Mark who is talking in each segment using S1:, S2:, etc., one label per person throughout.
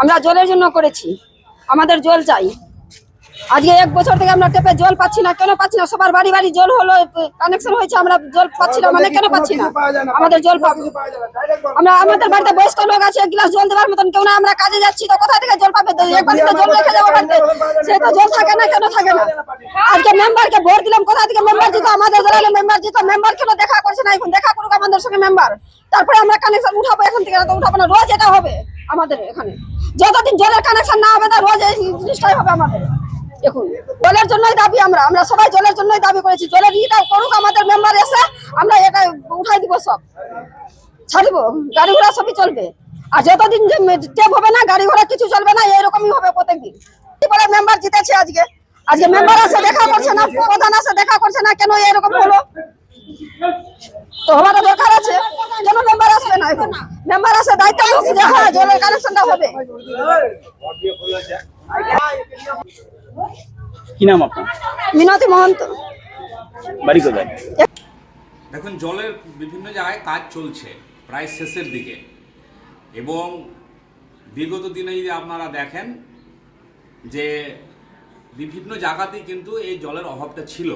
S1: আমরা জলের জন্য করেছি। আমাদের জল চাই। আজকে এক বছর থেকে আমরা টেপে জল পাচ্ছি না, কেন পাচ্ছি না? সবার বাড়ি বাড়ি জল হলো কানেকশন হয়েছে, আমরা জল পাচ্ছি না মানে কেন পাচ্ছি না? আমাদের জল পাবো। আমরা, আমাদের বাড়িতে বয়স্ক লোক আছে, এক গ্লাস জল দেওয়ার মতন কেউ না, আমরা কাজে যাচ্ছি তো কোথা থেকে জল পাবে? তো এক জল রেখে যাব বাড়িতে। সে তো জল থাকে না, কেন থাকে না? আজকে মেম্বারকে ভোট দিলাম, কোথা থেকে মেম্বার জিতো? আমাদের দলের মেম্বার জিতো মেম্বার কেন দেখা করছে না এখন? দেখা করুক আমাদের সঙ্গে মেম্বার তারপরে আমরা কানেকশন উঠাবো এখন থেকে, না তো উঠাবো না, রোজ এটা হবে। আমাদের এখানে। যতদিন জলের কানেকশন না হবে না, রোজ এই জিনিসটাই হবে আমাদের। দেখুন, জলের জন্যই দাবি আমরা। আমরা সবাই জলের জন্যই দাবি করেছি। জলের ইটা করুক, আমাদের মেম্বার এসে আমরা এটা উঠাই দিব সব। ছাড়িব, গাড়ি ঘোড়া সবই চলবে। আর যতদিন টেপ হবে না, গাড়ি ঘোড়া কিছু চলবে না এরকমই হবে প্রত্যেকদিন। বলে মেম্বার জিতেছে আজকে? আজকে মেম্বার আসে দেখা করছে না, প্রধান আসে দেখা করছে না, কেন এরকম হলো? তো হওয়াটা দরকার আছে। কেন মেম্বার আসবে না এখন। মেম্বার আসে দায়িত্ব লোক যে হ্যাঁ জলের কানেকশনটা হবে।
S2: কি নাম আপনার?
S1: মিনতি মহন্ত।
S2: বাড়ি কোথায়?
S3: দেখুন জলের বিভিন্ন জায়গায় কাজ চলছে প্রায় শেষের দিকে। এবং বিগত দিনে যদি আপনারা দেখেন যে বিভিন্ন জায়গাতেই কিন্তু এই জলের অভাবটা ছিল।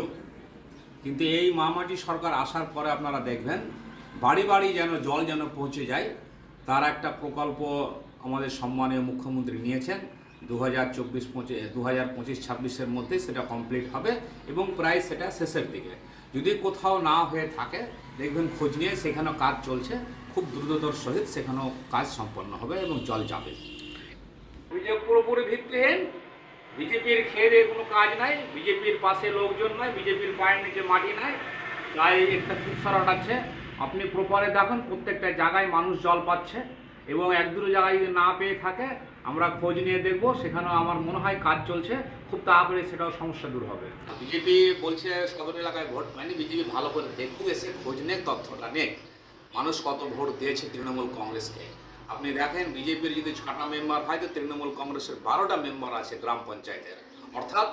S3: কিন্তু এই মামাটি সরকার আসার পরে আপনারা দেখবেন, বাড়ি বাড়ি যেন জল যেন পৌঁছে যায়, তার একটা প্রকল্প আমাদের সম্মানীয় মুখ্যমন্ত্রী নিয়েছেন। দু হাজার চব্বিশ পঁচিশ দু হাজার পঁচিশ ছাব্বিশের মধ্যে সেটা কমপ্লিট হবে এবং প্রায় সেটা শেষের দিকে। যদি কোথাও না হয়ে থাকে, দেখবেন খোঁজ নিয়ে সেখানেও কাজ চলছে, খুব দ্রুততর সহিত সেখানেও কাজ সম্পন্ন হবে এবং জল যাবে। অভিযোগ পুরোপুরি ভিত্তিহীন। বিজেপির খেয়ে কোনো কাজ নাই, বিজেপির পাশে লোকজন নাই, বিজেপির পায়ের নিচে মাটি নাই, তাই একটা কুৎসা আছে। আপনি প্রপারে দেখুন, প্রত্যেকটা জায়গায় মানুষ জল পাচ্ছে এবং এক দুটো জায়গায় যদি না পেয়ে থাকে, আমরা খোঁজ নিয়ে দেখব, সেখানেও আমার মনে হয় কাজ চলছে, খুব তাড়াতাড়ি সেটাও সমস্যা দূর হবে। বিজেপি বলছে সদর এলাকায় ভোট পায়নি, বিজেপি ভালো করে দেখুক, এসে খোঁজ নেক, তথ্যটা নেক। মানুষ কত ভোট দিয়েছে তৃণমূল কংগ্রেসকে? আপনি দেখেন, বিজেপির যদি ছটা মেম্বার হয়, তো তৃণমূল কংগ্রেসের বারোটা মেম্বার আছে গ্রাম পঞ্চায়েতের। অর্থাৎ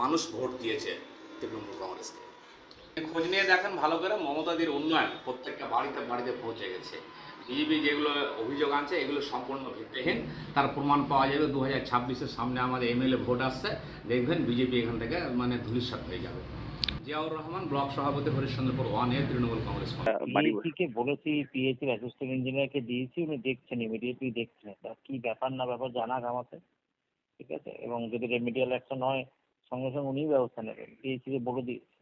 S3: মানুষ ভোট দিয়েছে তৃণমূল কংগ্রেসকে। খোঁজ নিয়ে দেখেন ভালো করে, মমতাদির উন্নয়ন প্রত্যেকটা বাড়িতে বাড়িতে পৌঁছে গেছে। বিজেপি যেগুলো অভিযোগ আনছে, এগুলো সম্পূর্ণ ভিত্তিহীন। তার প্রমাণ পাওয়া যাবে দু হাজার ছাব্বিশের সামনে আমাদের এমএলএ ভোট আসছে। দেখবেন বিজেপি এখান থেকে মানে ধূলিসাৎ হয়ে যাবে। জিয়াউর রহমান, ব্লক সভাপতি হরিশ্চন্দ্রপুর ওয়ান তৃণমূল কংগ্রেস
S2: বাড়ি
S4: কে বলেছি পিএইচ এর অ্যাসিস্ট্যান্ট ইঞ্জিনিয়ারকে দিয়েছি, উনি দেখছেন ইমিডিয়েটলি দেখছেন। তা কি ব্যাপার না ব্যাপার জানাক আমাকে, ঠিক আছে? এবং যদি রেমিডিয়াল অ্যাকশন হয়, সঙ্গে সঙ্গে উনিই ব্যবস্থা নেবেন। পিএইচি কে বলে দিয়েছি